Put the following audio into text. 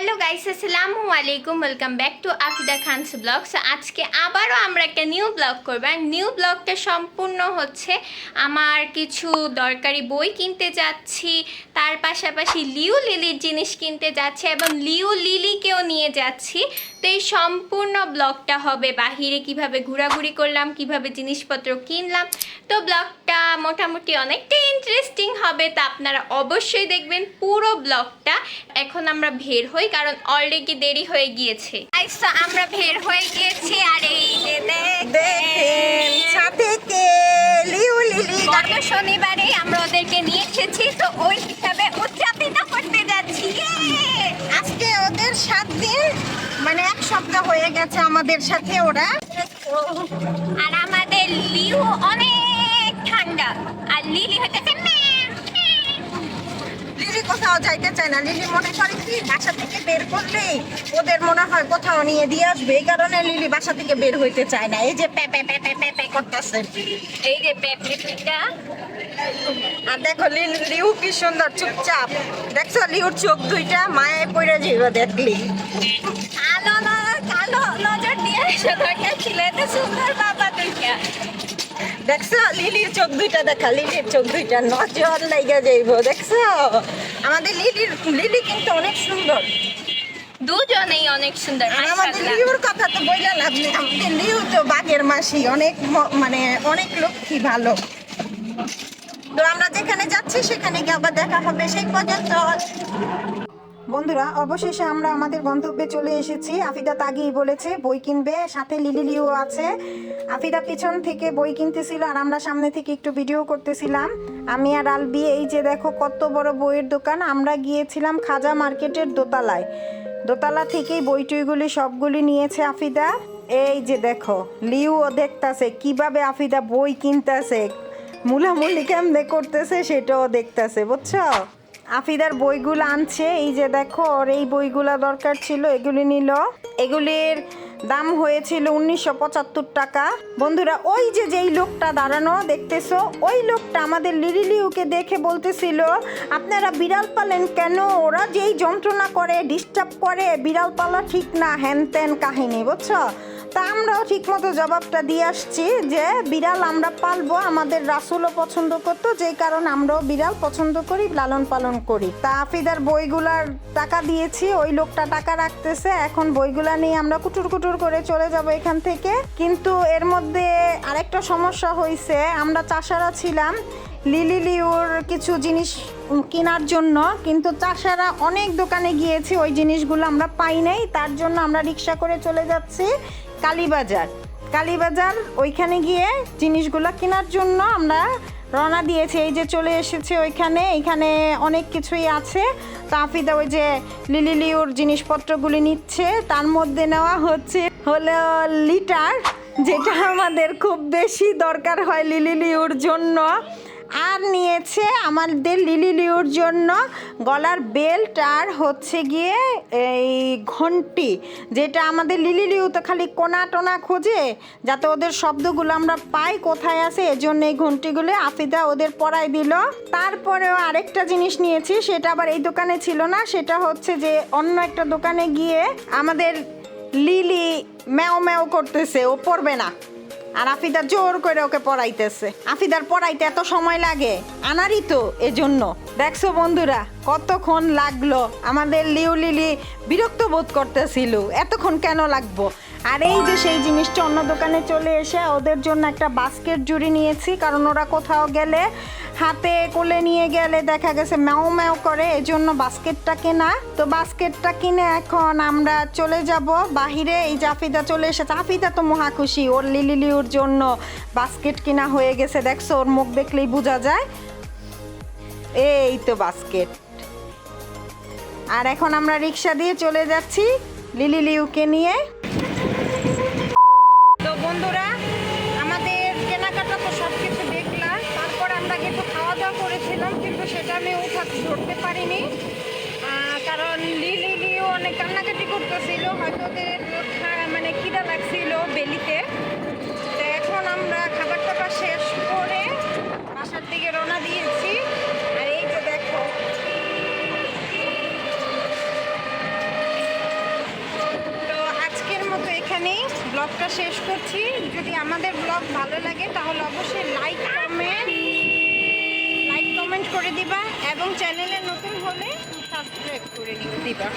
Hello guys, আসসালামু আলাইকুম। Welcome back to Afida Khan's blog so আজকে আবারও আমরা একটা নিউ ব্লগ করব। আর নিউ ব্লগটা সম্পূর্ণ হচ্ছে আমার কিছু দরকারি বই কিনতে যাচ্ছি। তার পাশাপাশি লিউ লিলির জিনিস কিনতে যাচ্ছি এবং লিউ লিলিকেও নিয়ে যাচ্ছি। তো এই সম্পূর্ণ ব্লগটা হবে বাহিরে। কীভাবে ঘোরাঘুরি করলাম, কীভাবে জিনিসপত্র কিনলাম। তো ব্লগটা মোটামুটি অনেকটাই ইন্টারেস্টিং হবে। তা আপনারা অবশ্যই দেখবেন পুরো ব্লগটা এখন আমরা বের হই কারণ অলরেডি দেরি হয়ে গিয়েছে। আমরা বের হয়ে গিয়েছি আর এই গত শনিবারে আমরা ওদেরকে নিয়ে এসেছি তো ওই হিসাবে উদযাপিত করতে যাচ্ছি। আজকে ওদের সাত দিন মানে এক সপ্তাহ হয়ে গেছে আমাদের সাথে ওরা। আর আমাদের লিউ অনেক ঠান্ডা আর লিলি হতেছে। কোথাও যাইতে চায় না। লিলি মনে করে কি বাসা থেকে বের ওদের মনে হয় কোথাও নিয়ে দিয়ে আসবে। এই কারণে লিলি বাসা থেকে বের হইতে চায় না। এই যে প্যা প্যা প্যা প্যা প্যা করতেছে। এই যে আর দেখো লিউ কি সুন্দর চুপচাপ। দেখছ লিউর চোখ দুইটা? মায়ে পড়ে যাইব দেখলি। ন- কালো নজর দিয়ে এসে ছিল এত সুন্দর বাবা দুইটা। দেখছ? লিলির চোখ দুইটা দেখা লিলির চোখ দুইটা নজর লাইগা যাইব দেখছ? আমাদের লিলির লিলি কিন্তু অনেক সুন্দর। দুজনেই অনেক সুন্দর আর আমাদের। লিউর কথা তো বইলা লাভ নেই। আমাদের লিউ তো বাঘের মাসি অনেক মানে অনেক লক্ষ্মী ভালো। তো আমরা যেখানে যাচ্ছি সেখানে গিয়ে আবার দেখা হবে। সেই পর্যন্ত। বন্ধুরা, অবশেষে আমরা আমাদের গন্তব্যে চলে এসেছি। আফিদা তাগিয়ে বলেছে, বই কিনবে, সাথে লিলি লিও আছে। আফিদা পিছন থেকে বই কিনতেছিল আর আমরা সামনে থেকে একটু ভিডিও করতেছিলাম। আমি আর আলবি, এই যে দেখো কত বড় বইয়ের দোকান, আমরা গিয়েছিলাম খাজা মার্কেটের দোতলায়। দোতলা থেকেই বই টইগুলি সবগুলি নিয়েছে আফিদা। এই যে দেখো, লিও দেখতাছে, কীভাবে আফিদা বই কিনতেছে, মুলামুলি কেমনে করতেছে সেটাও দেখতাছে, বুঝছ? আফিদার বইগুলো আনছে। এই যে দেখো, ওর এই বইগুলো দরকার ছিল, এগুলি নিল। এগুলির দাম হয়েছিল উনিশশো পঁচাত্তর টাকা। বন্ধুরা, ওই যে যেই লোকটা দাঁড়ানো, দেখতেছো? ওই লোকটা আমাদের লিরিলিউকে দেখে বলতেছিল, আপনারা বিড়াল পালেন কেন? ওরা যেই যন্ত্রণা করে ডিস্টার্ব করে, বিড়াল পালা ঠিক না হ্যান ত্যান কাহিনী, বুঝছ? তা আমরাও ঠিকমতো জবাবটা দিয়ে আসছি যে বিড়াল আমরা পালবো, আমাদের রাসুলও পছন্দ করতো, যেই কারণে আমরাও বিড়াল পছন্দ করি, লালন পালন করি। তা আফিদার বইগুলার টাকা দিয়েছি, ওই লোকটা টাকা রাখতেছে, এখন বইগুলা নিয়ে আমরা কুটুর কুটুর করে চলে যাব এখান থেকে। কিন্তু এর মধ্যে আরেকটা সমস্যা হয়েছে আমরা চাষারা ছিলাম লিলি লিওর কিছু জিনিস কেনার জন্য, কিন্তু চাষারা অনেক দোকানে গিয়েছি, ওই জিনিসগুলো আমরা পাই নাই, তার জন্য আমরা রিক্সা করে চলে যাচ্ছি কালীবাজার। কালীবাজার, ওইখানে গিয়ে জিনিসগুলো কেনার জন্য আমরা রওনা দিয়েছি, এই যে চলে এসেছে ওইখানে, এখানে অনেক কিছুই আছে। তো আফিদা ওই যে লিলি লিওর জিনিসপত্রগুলি নিচ্ছে, তার মধ্যে নেওয়া হচ্ছে হলো লিটার, যেটা আমাদের খুব বেশি দরকার হয় লিলি লিওর জন্য। আর নিয়েছে আমাদের লিলি লিওর জন্য গলার বেল্ট আর হচ্ছে গিয়ে এই ঘন্টি, যেটা আমাদের লিলি লিউ তো খালি কোনা টোনা খোঁজে, যাতে ওদের শব্দগুলো আমরা পাই কোথায় আছে, এজন্য এই ঘন্টিগুলো আফিদা ওদের পরাই দিল। তারপরেও আরেকটা জিনিস নিয়েছি, সেটা আবার এই দোকানে ছিল না, সেটা হচ্ছে যে অন্য একটা দোকানে গিয়ে আমাদের লিলি ম্যাও ম্যাও করতেছে, ও পড়বে না। আর আফিদা জোর করে ওকে পড়াইতেছে। আফিদার পড়াইতে এত সময় লাগে? আনারই তো এজন্য। দেখছ বন্ধুরা, কতক্ষণ লাগল আমাদের লিউ লিলি বিরক্ত বোধ করতেছিল। এতক্ষণ কেন লাগবো? আর এই যে সেই জিনিসটা অন্য দোকানে চলে এসে ওদের জন্য একটা বাস্কেট জুড়ি নিয়েছি, কারণ ওরা কোথাও গেলে হাতে কোলে নিয়ে গেলে দেখা গেছে ম্যাও ম্যাও করে, এজন্য বাস্কেটটা কেনা। তো বাস্কেটটা কিনে এখন আমরা চলে যাব বাহিরে, এই জাফিদা চলে এসেছে। জাফিদা তো মহা খুশি, ওর লিলিলিউর জন্য বাস্কেট কিনা হয়ে গেছে। দেখছ, ওর মুখ দেখলেই বোঝা যায়। এই তো বাস্কেট আর এখন আমরা রিক্সা দিয়ে চলে যাচ্ছি লিলিলিউকে নিয়ে। অনেক কান্নাকাটি করতেছিল, হয়তো ওদের মানে খিদা লাগছিল বেলিতে। তো এখন আমরা খাবার টাবার শেষ করে বাসার দিকে রওনা দিয়েছি। আর এই তো দেখো, তো আজকের মতো এখানেই ব্লগটা শেষ করছি। যদি আমাদের ব্লগ ভালো লাগে, তাহলে অবশ্যই লাইক কমেন্ট লাইক কমেন্ট করে দিবা এবং চ্যানেলে নতুন হলে সাবস্ক্রাইব করে দিবা।